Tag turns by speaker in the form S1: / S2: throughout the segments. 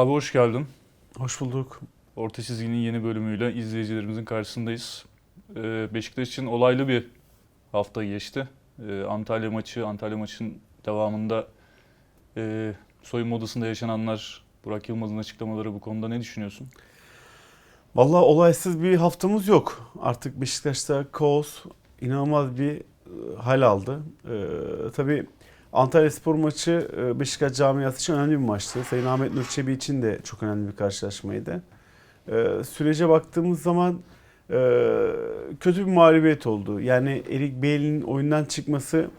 S1: Abi hoş geldin.
S2: Hoş bulduk.
S1: Orta Çizgi'nin yeni bölümüyle izleyicilerimizin karşısındayız. Ee, Beşiktaş için olaylı bir hafta geçti. Ee, Antalya maçı, Antalya maçın devamında e, soyunma odasında yaşananlar, Burak Yılmaz'ın açıklamaları bu konuda ne düşünüyorsun?
S2: Vallahi olaysız bir haftamız yok. Artık Beşiktaş'ta kaos inanılmaz bir e, hal aldı. Ee, tabii Antalya Spor maçı e, Beşiktaş camiası için önemli bir maçtı. Sayın Ahmet Nur Çebi için de çok önemli bir karşılaşmaydı. Ee, sürece baktığımız zaman e, kötü bir mağlubiyet oldu. Yani Erik Bey'in oyundan çıkması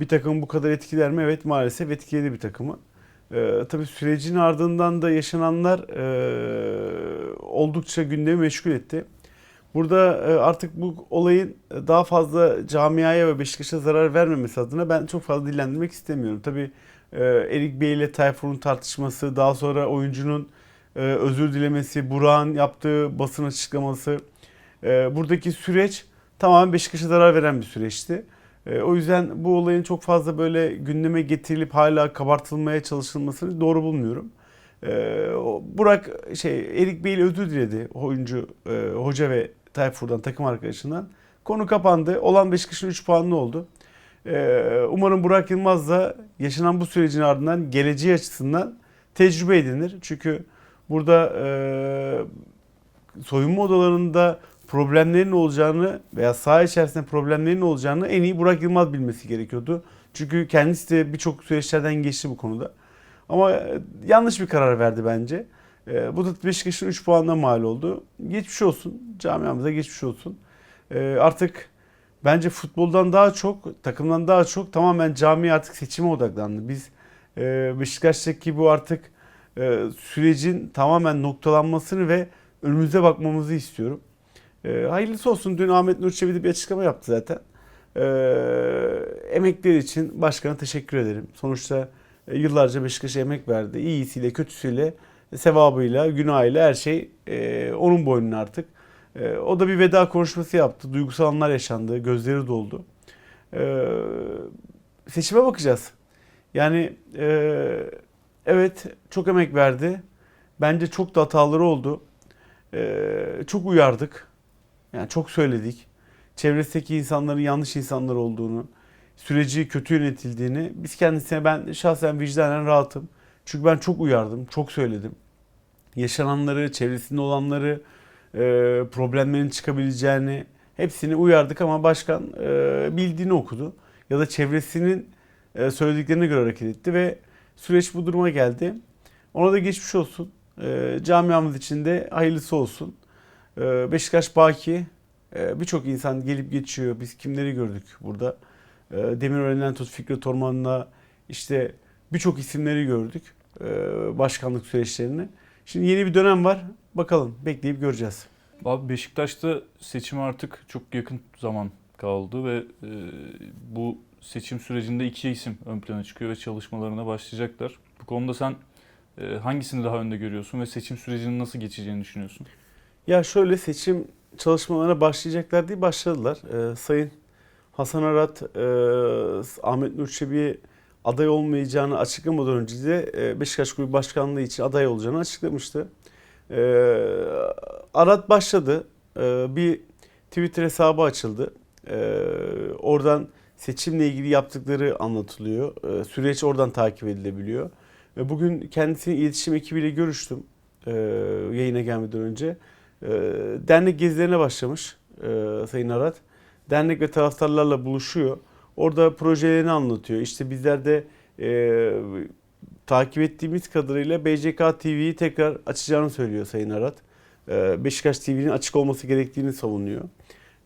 S2: bir takımı bu kadar etkiler mi? Evet maalesef etkiledi bir takımı. Tabii sürecin ardından da yaşananlar e, oldukça gündemi meşgul etti. Burada e, artık bu olayın daha fazla camiaya ve Beşiktaş'a zarar vermemesi adına ben çok fazla dillendirmek istemiyorum. Tabii e, Erik Bey ile Tayfur'un tartışması, daha sonra oyuncunun e, özür dilemesi, Burak'ın yaptığı basın açıklaması, e, buradaki süreç tamamen Beşiktaş'a zarar veren bir süreçti. E, o yüzden bu olayın çok fazla böyle gündeme getirilip hala kabartılmaya çalışılmasını doğru bulmuyorum. E, Burak şey Erik Bey ile özür diledi oyuncu, e, hoca ve Tayfur'dan takım arkadaşından. Konu kapandı. Olan Beşiktaş'ın 3 puanlı oldu. E, umarım Burak Yılmaz da yaşanan bu sürecin ardından geleceği açısından tecrübe edinir. Çünkü burada e, soyunma odalarında problemlerin olacağını veya saha içerisinde problemlerin olacağını en iyi Burak Yılmaz bilmesi gerekiyordu. Çünkü kendisi de birçok süreçlerden geçti bu konuda. Ama e, yanlış bir karar verdi bence. E, bu da Beşiktaş'ın 3 puanına mal oldu. Geçmiş olsun. Camiamıza geçmiş olsun. E, artık bence futboldan daha çok, takımdan daha çok tamamen cami artık seçime odaklandı. Biz e, Beşiktaş'taki bu artık e, sürecin tamamen noktalanmasını ve önümüze bakmamızı istiyorum. E, hayırlısı olsun. Dün Ahmet Nur Çebi bir açıklama yaptı zaten. E, emekleri için başkana teşekkür ederim. Sonuçta e, yıllarca Beşiktaş'a emek verdi. İyisiyle, kötüsüyle, sevabıyla, günahıyla her şey e, onun boynuna artık. E, o da bir veda konuşması yaptı. Duygusal anlar yaşandı. Gözleri doldu. E, seçime bakacağız. Yani e, evet çok emek verdi. Bence çok da hataları oldu. E, çok uyardık. Yani çok söyledik. Çevresindeki insanların yanlış insanlar olduğunu, süreci kötü yönetildiğini biz kendisine ben şahsen vicdanen rahatım. Çünkü ben çok uyardım, çok söyledim. Yaşananları, çevresinde olanları, e, problemlerin çıkabileceğini hepsini uyardık ama başkan e, bildiğini okudu. Ya da çevresinin e, söylediklerine göre hareket etti ve süreç bu duruma geldi. Ona da geçmiş olsun. E, camiamız için de hayırlısı olsun. E, Beşiktaş Baki e, birçok insan gelip geçiyor. Biz kimleri gördük burada? E, Demirören'den tut Fikret Orman'la işte birçok isimleri gördük. E, başkanlık süreçlerini. Şimdi yeni bir dönem var. Bakalım bekleyip göreceğiz.
S1: Abi Beşiktaş'ta seçime artık çok yakın zaman kaldı ve e, bu seçim sürecinde iki isim ön plana çıkıyor ve çalışmalarına başlayacaklar. Bu konuda sen e, hangisini daha önde görüyorsun ve seçim sürecinin nasıl geçeceğini düşünüyorsun?
S2: Ya şöyle seçim çalışmalarına başlayacaklar diye başladılar. Ee, Sayın Hasan Arat, e, Ahmet Nur Çebi'ye aday olmayacağını açıklamadan önce de e, Beşiktaş Kulübü Başkanlığı için aday olacağını açıklamıştı. Ee, Arat başladı. Ee, bir Twitter hesabı açıldı. Oradan seçimle ilgili yaptıkları anlatılıyor. Süreç oradan takip edilebiliyor. Bugün kendisinin iletişim ekibiyle görüştüm e, yayına gelmeden önce. E, dernek gezilerine başlamış e, Sayın Arat. Dernek ve taraftarlarla buluşuyor. Orada projelerini anlatıyor. İşte bizler de e, takip ettiğimiz kadarıyla BCK TV'yi tekrar açacağını söylüyor Sayın Arat. E, Beşiktaş TV'nin açık olması gerektiğini savunuyor.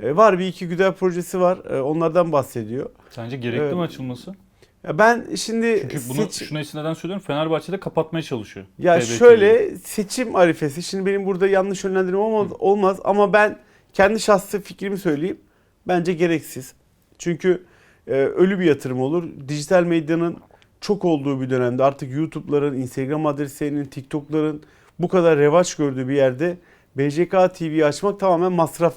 S2: E, var bir iki güzel projesi var. E, onlardan bahsediyor.
S1: Sence gerekli
S2: Evet.
S1: mi açılması?
S2: Ya ben şimdi
S1: Çünkü bunu
S2: seç-
S1: şuna neden söylüyorum. Fenerbahçe'de kapatmaya çalışıyor.
S2: Ya
S1: TBK'yi.
S2: şöyle seçim arifesi. Şimdi benim burada yanlış yönlendirme olmaz, olmaz ama ben kendi şahsi fikrimi söyleyeyim. Bence gereksiz. Çünkü e, ölü bir yatırım olur. Dijital medyanın çok olduğu bir dönemde artık YouTube'ların, Instagram adreslerinin, TikTok'ların bu kadar revaç gördüğü bir yerde BJK TV'yi açmak tamamen masraf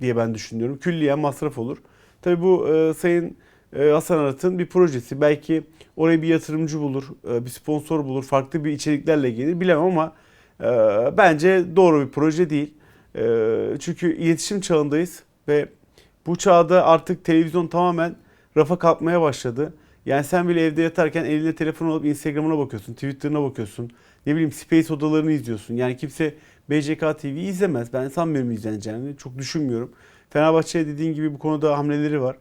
S2: diye ben düşünüyorum. Külliyen masraf olur. Tabii bu e, Sayın e, Hasan Arat'ın bir projesi. Belki oraya bir yatırımcı bulur, e, bir sponsor bulur, farklı bir içeriklerle gelir bilemem ama e, bence doğru bir proje değil. E, çünkü iletişim çağındayız ve bu çağda artık televizyon tamamen rafa kalkmaya başladı. Yani sen bile evde yatarken eline telefon alıp Instagram'ına bakıyorsun, Twitter'ına bakıyorsun. Ne bileyim Space odalarını izliyorsun. Yani kimse BCK TV'yi izlemez. Ben sanmıyorum izleneceğini. Çok düşünmüyorum. Fenerbahçe dediğin gibi bu konuda hamleleri var.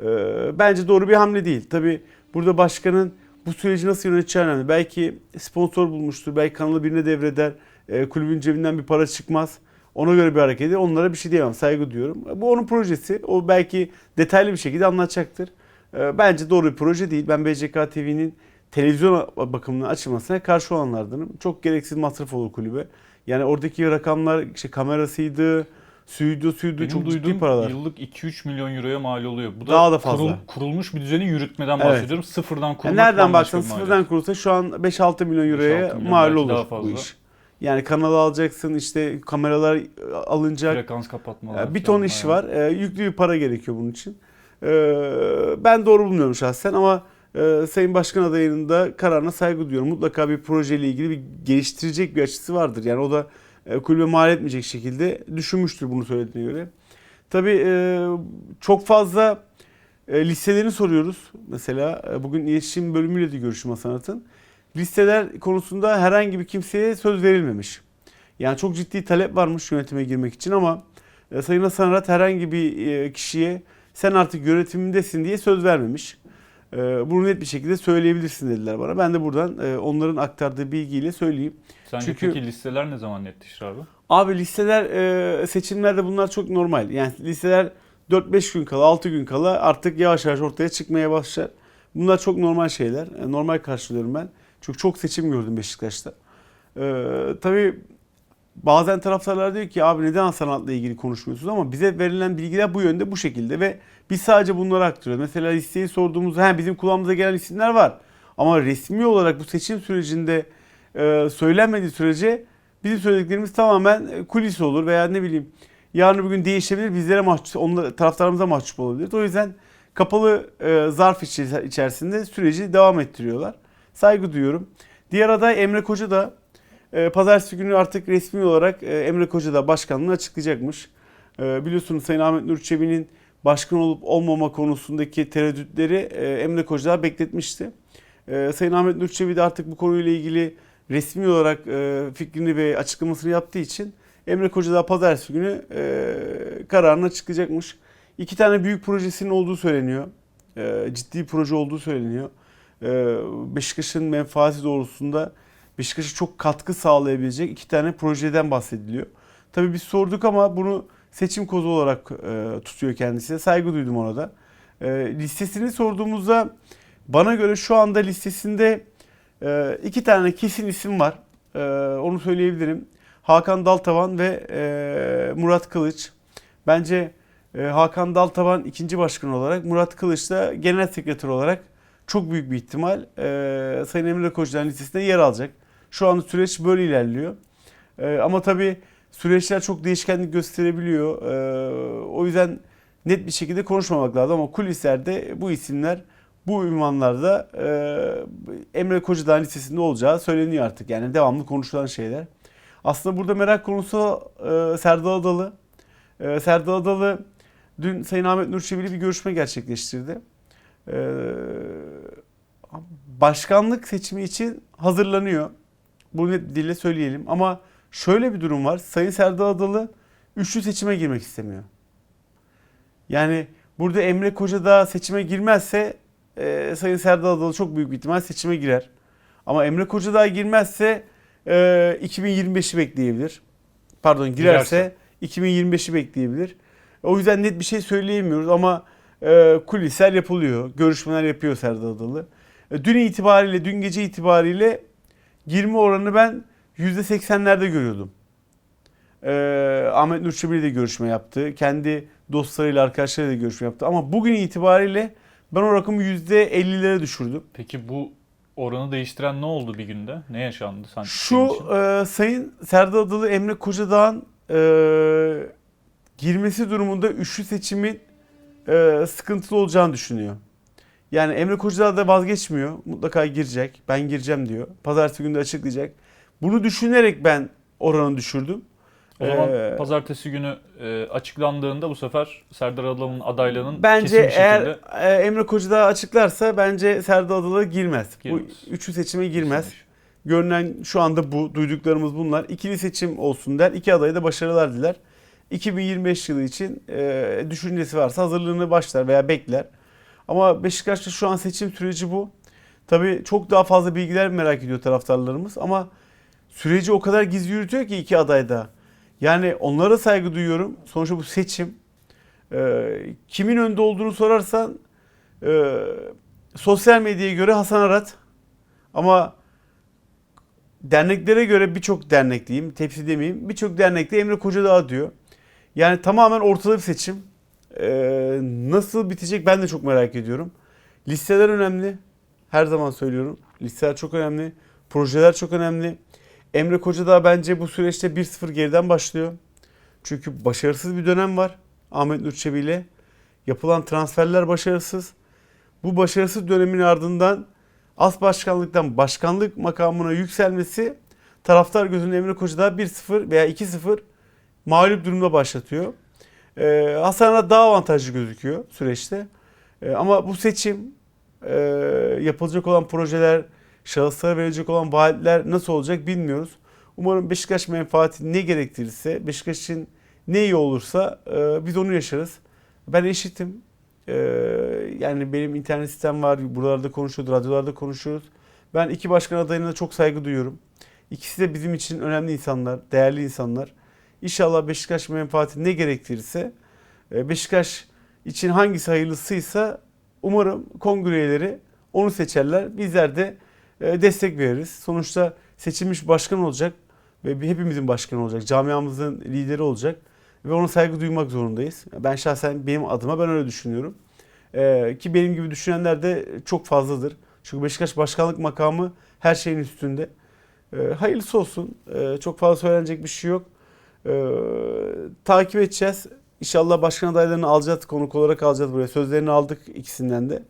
S2: Ee, bence doğru bir hamle değil. Tabi burada başkanın bu süreci nasıl yöneteceği önemli. Belki sponsor bulmuştur. Belki kanalı birine devreder. Ee, kulübün cebinden bir para çıkmaz. Ona göre bir hareket eder. Onlara bir şey diyemem. Saygı duyuyorum. Bu onun projesi. O belki detaylı bir şekilde anlatacaktır. Ee, bence doğru bir proje değil. Ben BCK TV'nin televizyon bakımından açılmasına karşı olanlardanım. Çok gereksiz masraf olur kulübe. Yani oradaki rakamlar işte kamerasıydı, stüdyosuydu
S1: Benim
S2: çok
S1: duyduğum
S2: paralar.
S1: yıllık 2-3 milyon euroya mal oluyor. Bu da
S2: Daha da fazla.
S1: kurul- kurulmuş bir düzeni yürütmeden
S2: Evet.
S1: bahsediyorum. Sıfırdan
S2: Yani
S1: kurmak
S2: nereden baksan
S1: maliyet.
S2: sıfırdan kurulsa şu an 5-6 milyon euroya
S1: 5-6 milyon,
S2: mal olur
S1: daha
S2: bu iş. Yani kanalı alacaksın işte kameralar alınacak.
S1: Frekans kapatmalar.
S2: Ya bir ton iş
S1: bayağı.
S2: var. Ee, yüklü bir para gerekiyor bunun için. Ee, ben doğru bulmuyorum şahsen ama e, Sayın Başkan adayının da kararına saygı duyuyorum. Mutlaka bir projeyle ilgili bir geliştirecek bir açısı vardır. Yani o da e, kulübe mal etmeyecek şekilde düşünmüştür bunu söylediğine göre. Tabii e, çok fazla e, listelerini soruyoruz. Mesela e, bugün iletişim bölümüyle de görüşüm Hasan At'ın. Listeler konusunda herhangi bir kimseye söz verilmemiş. Yani çok ciddi talep varmış yönetime girmek için ama e, Sayın Hasan Arat herhangi bir e, kişiye sen artık yönetimindesin diye söz vermemiş. E, Bunu net bir şekilde söyleyebilirsin dediler bana. Ben de buradan onların aktardığı bilgiyle söyleyeyim.
S1: Sence
S2: Çünkü-
S1: peki listeler ne zaman netleşir abi?
S2: Abi listeler seçimlerde bunlar çok normal. Yani listeler 4-5 gün kala 6 gün kala artık yavaş yavaş ortaya çıkmaya başlar. Bunlar çok normal şeyler. Normal karşılıyorum ben. Çünkü çok seçim gördüm Beşiktaş'ta. E, tabii bazen taraftarlar diyor ki abi neden sanatla ilgili konuşmuyorsunuz ama bize verilen bilgiler bu yönde bu şekilde ve biz sadece bunları aktarıyoruz. Mesela listeyi sorduğumuzda he, bizim kulağımıza gelen isimler var ama resmi olarak bu seçim sürecinde e, söylenmediği sürece bizim söylediklerimiz tamamen e, kulis olur veya ne bileyim yarın bir gün değişebilir bizlere mahcup, onlara, taraftarımıza mahcup olabilir. O yüzden kapalı e, zarf içerisinde süreci devam ettiriyorlar. Saygı duyuyorum. Diğer aday Emre Koca da e, pazartesi günü artık resmi olarak e, Emre Koca da başkanlığını açıklayacakmış. E, biliyorsunuz Sayın Ahmet Nur Çebi'nin başkan olup olmama konusundaki tereddütleri e, Emre Koca da bekletmişti. E, Sayın Ahmet Nur Çebi de artık bu konuyla ilgili resmi olarak e, fikrini ve açıklamasını yaptığı için Emre Koca da pazartesi günü e, kararını açıklayacakmış. İki tane büyük projesinin olduğu söyleniyor. E, ciddi proje olduğu söyleniyor. E, Beşiktaş'ın menfaati doğrultusunda Beşiktaş'a çok katkı sağlayabilecek iki tane projeden bahsediliyor. Tabii biz sorduk ama bunu seçim kozu olarak e, tutuyor kendisi. Saygı duydum ona da. E, listesini sorduğumuzda bana göre şu anda listesinde e, iki tane kesin isim var. E, onu söyleyebilirim. Hakan Daltavan ve e, Murat Kılıç. Bence Hakan Daltavan ikinci başkan olarak, Murat Kılıç da genel sekreter olarak çok büyük bir ihtimal e, Sayın Emre Koç'tan listesinde yer alacak. Şu anda süreç böyle ilerliyor. E, ama tabii süreçler çok değişkenlik gösterebiliyor. E, o yüzden net bir şekilde konuşmamak lazım ama kulislerde bu isimler bu ünvanlarda e, Emre Kocadağ listesinde olacağı söyleniyor artık. Yani devamlı konuşulan şeyler. Aslında burada merak konusu e, Serdal Adalı. E, Serdal Adalı dün Sayın Ahmet Nur Çebi'yle bir görüşme gerçekleştirdi. E, başkanlık seçimi için hazırlanıyor. Bunu net dille söyleyelim. Ama şöyle bir durum var. Sayın Serdal Adalı üçlü seçime girmek istemiyor. Yani burada Emre Kocadağ seçime girmezse e, Sayın Serdal Adalı çok büyük bir ihtimal seçime girer. Ama Emre Kocadağ girmezse e, 2025'i bekleyebilir. Pardon girerse 2025'i bekleyebilir. O yüzden net bir şey söyleyemiyoruz ama e, kulisler yapılıyor. Görüşmeler yapıyor Serdal Adalı. E, dün itibariyle, dün gece itibariyle girme oranı ben %80'lerde görüyordum. E, Ahmet Nur Çebi ile de görüşme yaptı. Kendi dostlarıyla, arkadaşlarıyla da görüşme yaptı. Ama bugün itibariyle ben o rakamı %50'lere düşürdüm.
S1: Peki bu oranı değiştiren ne oldu bir günde? Ne yaşandı senin
S2: Şu e, Sayın Serdar Adalı Emre Kocadağ'ın e, girmesi durumunda üçlü seçimin e, sıkıntılı olacağını düşünüyor. Yani Emre Kocadağ da vazgeçmiyor. Mutlaka girecek. Ben gireceğim diyor. Pazartesi günü de açıklayacak. Bunu düşünerek ben oranı düşürdüm.
S1: O zaman
S2: Ee,
S1: pazartesi günü e, açıklandığında bu sefer Serdar Adalı'nın adaylığının
S2: Bence
S1: kesin
S2: eğer
S1: şekilde
S2: e, Emre Kocadağ açıklarsa bence Serdar Adalı girmez.
S1: Girmez.
S2: Bu üçü seçime girmez.
S1: kesilmiş.
S2: Görünen şu anda bu. Duyduklarımız bunlar. İkili seçim olsun der. İki adaya da başarılar diler. 2025 yılı için e, düşüncesi varsa hazırlığını başlar veya bekler. Ama Beşiktaş'ta şu an seçim süreci bu. Tabii çok daha fazla bilgiler merak ediyor taraftarlarımız ama süreci o kadar gizli yürütüyor ki iki aday da. Yani onlara saygı duyuyorum. Sonuçta bu seçim. E, kimin önde olduğunu sorarsan e, sosyal medyaya göre Hasan Arat ama derneklere göre birçok dernek diyeyim, tepsi demeyeyim, birçok dernekte Emre Kocadağ diyor. Yani tamamen ortada bir seçim. Ee, nasıl bitecek ben de çok merak ediyorum. Listeler önemli. Her zaman söylüyorum. Listeler çok önemli. Projeler çok önemli. Emre Kocadağ bence bu süreçte 1-0 geriden başlıyor. Çünkü başarısız bir dönem var Ahmet Nur Çebi ile. Yapılan transferler başarısız. Bu başarısız dönemin ardından as başkanlıktan başkanlık makamına yükselmesi taraftar gözünde Emre Kocadağ 1-0 veya 2-0 mağlup durumda başlatıyor. Ee, Hasan'a daha avantajlı gözüküyor süreçte. Ee, ama bu seçim e, yapılacak olan projeler, şahıslara verilecek olan vaatler nasıl olacak bilmiyoruz. Umarım Beşiktaş menfaati ne gerektirirse, Beşiktaş için ne iyi olursa e, biz onu yaşarız. Ben eşitim. Ee, yani benim internet sitem var. Buralarda konuşuyoruz, radyolarda konuşuyoruz. Ben iki başkan adayına da çok saygı duyuyorum. İkisi de bizim için önemli insanlar, değerli insanlar. İnşallah Beşiktaş menfaati ne gerektirirse e, Beşiktaş için hangisi hayırlısıysa umarım kongre üyeleri onu seçerler. Bizler de e, destek veririz. Sonuçta seçilmiş başkan olacak ve hepimizin başkanı olacak. Camiamızın lideri olacak ve ona saygı duymak zorundayız. Ben şahsen benim adıma ben öyle düşünüyorum. Ee, ki benim gibi düşünenler de çok fazladır. Çünkü Beşiktaş başkanlık makamı her şeyin üstünde. Hayırlısı olsun. Çok fazla söylenecek bir şey yok. Ee, takip edeceğiz. İnşallah başkan adaylarını alacağız. Konuk olarak alacağız buraya. Sözlerini aldık ikisinden de.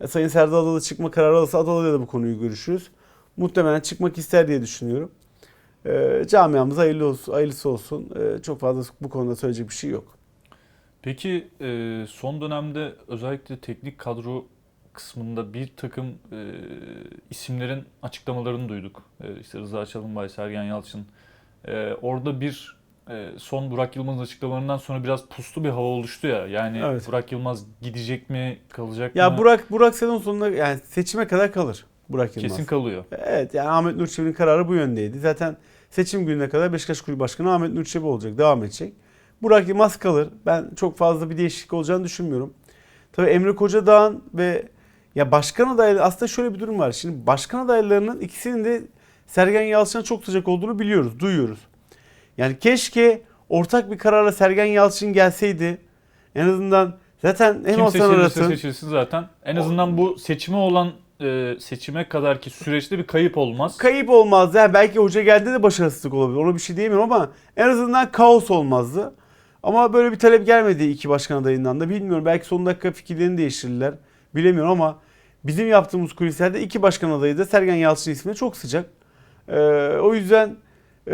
S2: E, Sayın Serdar Adalı çıkma kararı alırsa Adalı'yla da bu konuyu görüşürüz. Muhtemelen çıkmak ister diye düşünüyorum. Ee, camiamız hayırlı olsun, hayırlısı olsun. Ee, çok fazla bu konuda söyleyecek bir şey yok.
S1: Peki e, son dönemde özellikle teknik kadro kısmında bir takım e, isimlerin açıklamalarını duyduk. E, işte Rıza Çalınbay, Sergen Yalçın. E, orada bir e, son Burak Yılmaz'ın açıklamalarından sonra biraz puslu bir hava oluştu ya. Yani
S2: Evet.
S1: Burak Yılmaz gidecek mi, kalacak
S2: Ya
S1: mı?
S2: Burak Burak sezon sonunda yani seçime kadar kalır Burak Yılmaz.
S1: Kesin kalıyor.
S2: Evet yani Ahmet Nur Çebi'nin kararı bu yöndeydi. Zaten seçim gününe kadar Beşiktaş Kulübü Başkanı Ahmet Nur Çebi olacak, devam edecek. Burak Yılmaz kalır. Ben çok fazla bir değişiklik olacağını düşünmüyorum. Tabii Emre Kocadağ'ın ve ya başkan adayları aslında şöyle bir durum var. Şimdi başkan adaylarının ikisinin de Sergen Yalçın'a çok sıcak olduğunu biliyoruz, duyuyoruz. Yani keşke ortak bir kararla Sergen Yalçın gelseydi. En azından zaten hem
S1: Kim
S2: Hasan
S1: seçilirse
S2: Arat'ın
S1: seçilsin zaten. En azından bu seçime olan e, seçime kadarki süreçte bir kayıp olmaz.
S2: Kayıp olmazdı. Ha, belki hoca geldi de başarısızlık olabilir. Ona bir şey diyemiyorum ama en azından kaos olmazdı. Ama böyle bir talep gelmedi iki başkan adayından da. Bilmiyorum belki son dakika fikirlerini değiştirirler. Bilemiyorum ama bizim yaptığımız kulislerde iki başkan adayı da Sergen Yalçın ismine çok sıcak. Ee, o yüzden e,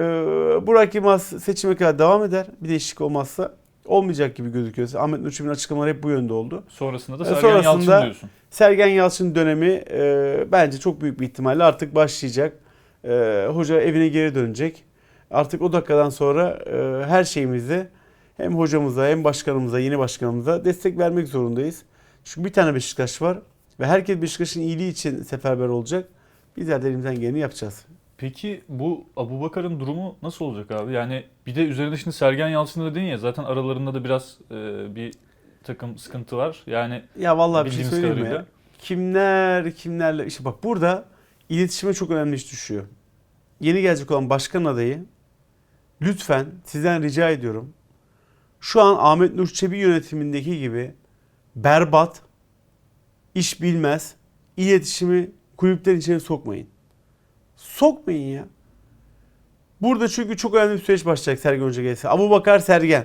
S2: Burak Yılmaz seçime kadar devam eder. Bir değişiklik olmazsa olmayacak gibi gözüküyor. Ahmet Nur Çebi'nin açıklamaları hep bu yönde oldu.
S1: Sonrasında da
S2: E,
S1: Sergen
S2: sonrasında-
S1: Yalçın diyorsun.
S2: Sergen Yalçın dönemi e, bence çok büyük bir ihtimalle artık başlayacak. E, hoca evine geri dönecek. Artık o dakikadan sonra e, her şeyimizde hem hocamıza hem başkanımıza, yeni başkanımıza destek vermek zorundayız. Çünkü bir tane Beşiktaş var ve herkes Beşiktaş'ın iyiliği için seferber olacak. Bizler de elimizden geleni yapacağız.
S1: Peki bu Abubakar'ın durumu nasıl olacak abi? Yani bir de üzerinde şimdi Sergen Yalçın dedin ya zaten aralarında da biraz e, bir takım sıkıntı var. Yani
S2: Ya vallahi bir şey söyleyeyim mi ya? Kimler kimlerle işte bak burada iletişime çok önemli iş düşüyor. Yeni gelecek olan başkan adayı lütfen sizden rica ediyorum. Şu an Ahmet Nur Çebi yönetimindeki gibi berbat, iş bilmez, iletişimi kulüplerin içine sokmayın. Sokmayın ya. Burada çünkü çok önemli bir süreç başlayacak Sergen Hoca gelse. Abu Bakar Sergen.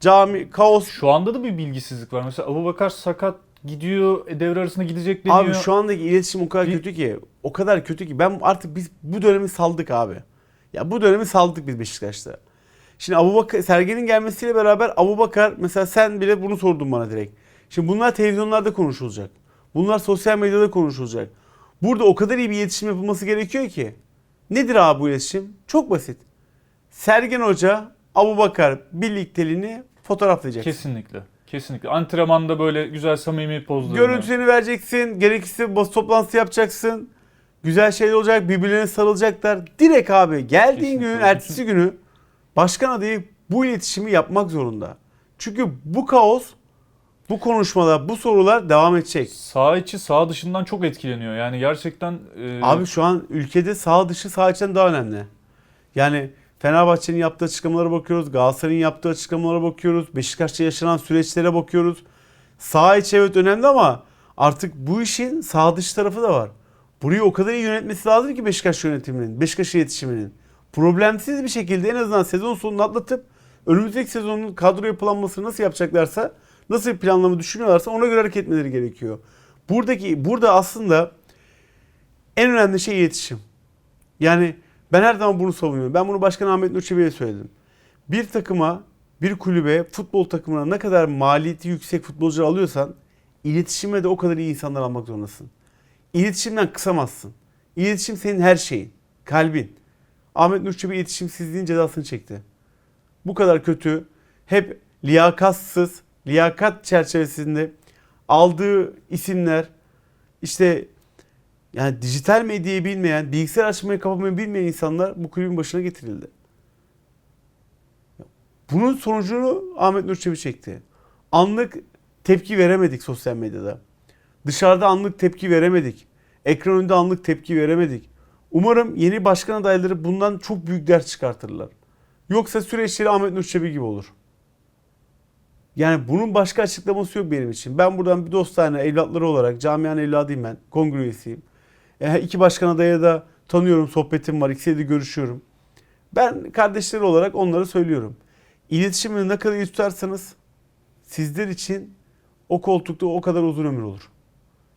S2: Cami, kaos
S1: Şu anda da bir bilgisizlik var. Mesela Abubakar sakat gidiyor, devre arasında gidecek deniyor.
S2: Abi şu andaki iletişim o kadar
S1: Bir-
S2: kötü ki. O kadar kötü ki. Ben artık biz bu dönemi saldık abi. Ya bu dönemi saldık biz Beşiktaş'ta. Şimdi Abubakar Sergen'in gelmesiyle beraber Abubakar mesela sen bile bunu sordun bana direkt. Şimdi bunlar televizyonlarda konuşulacak. Bunlar sosyal medyada konuşulacak. Burada o kadar iyi bir iletişim yapılması gerekiyor ki. Nedir abi bu iletişim? Çok basit. Sergen Hoca, Abubakar birlikteliğini fotoğraflayacak.
S1: Kesinlikle. Kesinlikle. Antrenmanda böyle güzel samimi pozlarını.
S2: Görüntülerini vereceksin. Gerekirse basın toplantısı yapacaksın. Güzel şeyler olacak. Birbirlerine sarılacaklar. Direkt abi geldiğin
S1: Kesinlikle.
S2: günün ertesi günü başkan adayı bu iletişimi yapmak zorunda. Çünkü bu kaos, bu konuşmalar, bu sorular devam edecek.
S1: Sağ içi sağ dışından çok etkileniyor. Yani gerçekten e,
S2: Abi şu an ülkede sağ dışı sağ içten daha önemli. Yani Fenerbahçe'nin yaptığı açıklamalara bakıyoruz. Galatasaray'ın yaptığı açıklamalara bakıyoruz. Beşiktaş'ta yaşanan süreçlere bakıyoruz. Sağ iç evet önemli ama artık bu işin sağ dış tarafı da var. Burayı o kadar iyi yönetmesi lazım ki Beşiktaş yönetiminin, Beşiktaş iletişiminin. Problemsiz bir şekilde en azından sezon sonunu atlatıp önümüzdeki sezonun kadro yapılanmasını nasıl yapacaklarsa, nasıl bir planlama düşünüyorlarsa ona göre hareket etmeleri gerekiyor. Buradaki burada aslında en önemli şey iletişim. Yani ben her zaman bunu savunuyorum. Ben bunu Başkan Ahmet Nur Çebi'ye söyledim. Bir takıma, bir kulübe, futbol takımına ne kadar maliyeti yüksek futbolcular alıyorsan iletişime de o kadar iyi insanlar almak zorundasın. İletişimden kısamazsın. İletişim senin her şeyin, kalbin. Ahmet Nur Çebi iletişimsizliğin cezasını çekti. Bu kadar kötü, hep liyakatsız, liyakat çerçevesinde aldığı isimler, işte yani dijital medyayı bilmeyen, bilgisayar açmayı kapamayı bilmeyen insanlar bu kulübün başına getirildi. Bunun sonucunu Ahmet Nur Çebi çekti. Anlık tepki veremedik sosyal medyada. Dışarıda anlık tepki veremedik. Ekran önünde anlık tepki veremedik. Umarım yeni başkan adayları bundan çok büyük ders çıkartırlar. Yoksa süreçleri Ahmet Nur Çebi gibi olur. Yani bunun başka açıklaması yok benim için. Ben buradan bir dostane evlatları olarak camianın evladıyım ben. Kongre üyesiyim. E, iki başkan adaya da tanıyorum, sohbetim var. İkisiyle de görüşüyorum. Ben kardeşleri olarak onlara söylüyorum. İletişimini ne kadar iyi tutarsanız sizler için o koltukta o kadar uzun ömür olur.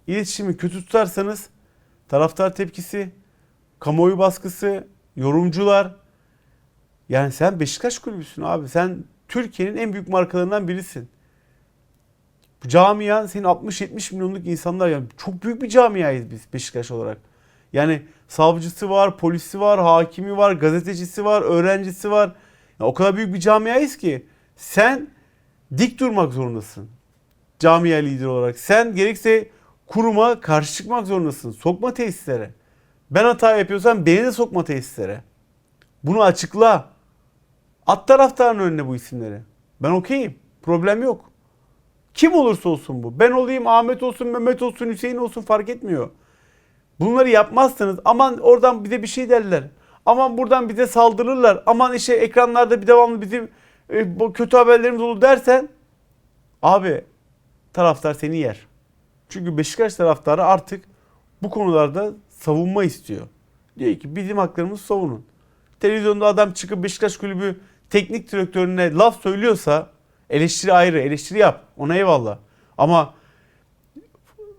S2: İletişimi kötü tutarsanız taraftar tepkisi, kamuoyu baskısı, yorumcular. Yani sen Beşiktaş kulübüsün abi. Sen Türkiye'nin en büyük markalarından birisin. Bu camian senin 60-70 milyonluk insanlar yani çok büyük bir camiayız biz Beşiktaş olarak. Yani savcısı var, polisi var, hakimi var, gazetecisi var, öğrencisi var. Ya o kadar büyük bir camiayız ki sen dik durmak zorundasın. Camia lideri olarak. Sen gerekse kuruma karşı çıkmak zorundasın. Sokma tesislere. Ben hata yapıyorsam beni de sokma tesislere. Bunu açıkla. At taraftarın önüne bu isimleri. Ben okeyim. Problem yok. Kim olursa olsun bu. Ben olayım, Ahmet olsun, Mehmet olsun, Hüseyin olsun fark etmiyor. Bunları yapmazsanız aman oradan bize bir şey derler. Aman buradan bize saldırırlar. Aman işte ekranlarda bir devamlı bizim e, bu kötü haberlerimiz olur dersen abi taraftar seni yer. Çünkü Beşiktaş taraftarı artık bu konularda savunma istiyor. Diyor ki bizim haklarımızı savunun. Televizyonda adam çıkıp Beşiktaş kulübü teknik direktörüne laf söylüyorsa eleştiri ayrı, eleştiri yap. Ona eyvallah. Ama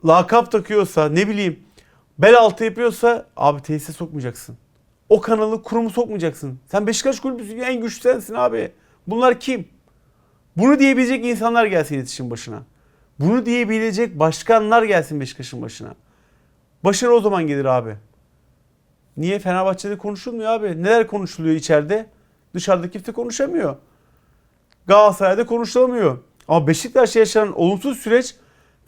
S2: lakap takıyorsa ne bileyim bel altı yapıyorsa abi tesise sokmayacaksın. O kanalı kurumu sokmayacaksın. Sen Beşiktaş kulübüsün en güçlü sensin abi. Bunlar kim? Bunu diyebilecek insanlar gelsin iletişim başına. Bunu diyebilecek başkanlar gelsin Beşiktaş'ın başına. Başarı o zaman gelir abi. Niye Fenerbahçe'de konuşulmuyor abi? Neler konuşuluyor içeride? Dışarıda kimse konuşamıyor. Galatasaray'da konuşulamıyor. Ama Beşiktaş'ta yaşanan olumsuz süreç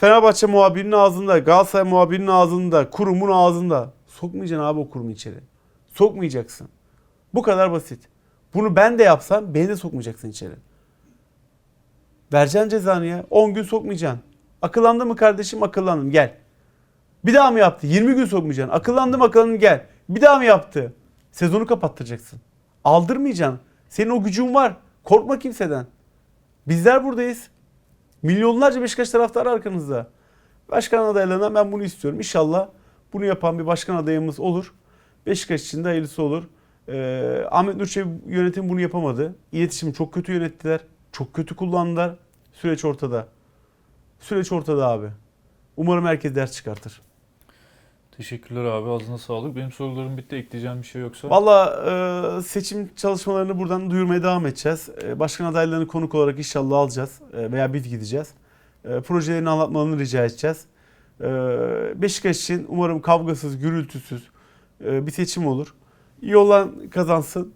S2: Fenerbahçe muhabirinin ağzında, Galatasaray muhabirinin ağzında, kurumun ağzında. Sokmayacaksın abi o kurumu içeri. Sokmayacaksın. Bu kadar basit. Bunu ben de yapsam beni de sokmayacaksın içeri. Vereceksin cezanı ya. 10 gün sokmayacaksın. Akıllandı mı kardeşim? Akıllandım. Gel. Bir daha mı yaptı? 20 gün sokmayacaksın. Akıllandım akıllandım gel. Bir daha mı yaptı? Sezonu kapattıracaksın. Aldırmayacaksın. Senin o gücün var. Korkma kimseden. Bizler buradayız. Milyonlarca Beşiktaş taraftarı arkanızda. Başkan adaylarından ben bunu istiyorum. İnşallah bunu yapan bir başkan adayımız olur. Beşiktaş için de hayırlısı olur. Ee, Ahmet Nurçevi yönetim bunu yapamadı. İletişimi çok kötü yönettiler. Çok kötü kullandılar. Süreç ortada. Süreç ortada abi. Umarım herkes ders çıkartır.
S1: Teşekkürler abi. Ağzına sağlık. Benim sorularım bitti. Ekleyeceğim bir şey yoksa.
S2: Valla e, seçim çalışmalarını buradan duyurmaya devam edeceğiz. E, başkan adaylarını konuk olarak inşallah alacağız e, veya biz gideceğiz. E, projelerini anlatmalarını rica edeceğiz. E, Beşiktaş için umarım kavgasız, gürültüsüz e, bir seçim olur. İyi olan kazansın.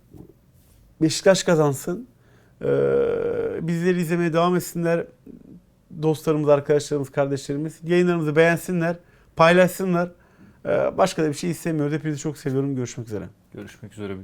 S2: Beşiktaş kazansın. E, bizleri izlemeye devam etsinler. Dostlarımız, arkadaşlarımız, kardeşlerimiz. Yayınlarımızı beğensinler, paylaşsınlar. E, başka da bir şey istemiyoruz. Hepinizi çok seviyorum. Görüşmek üzere.
S1: Görüşmek üzere.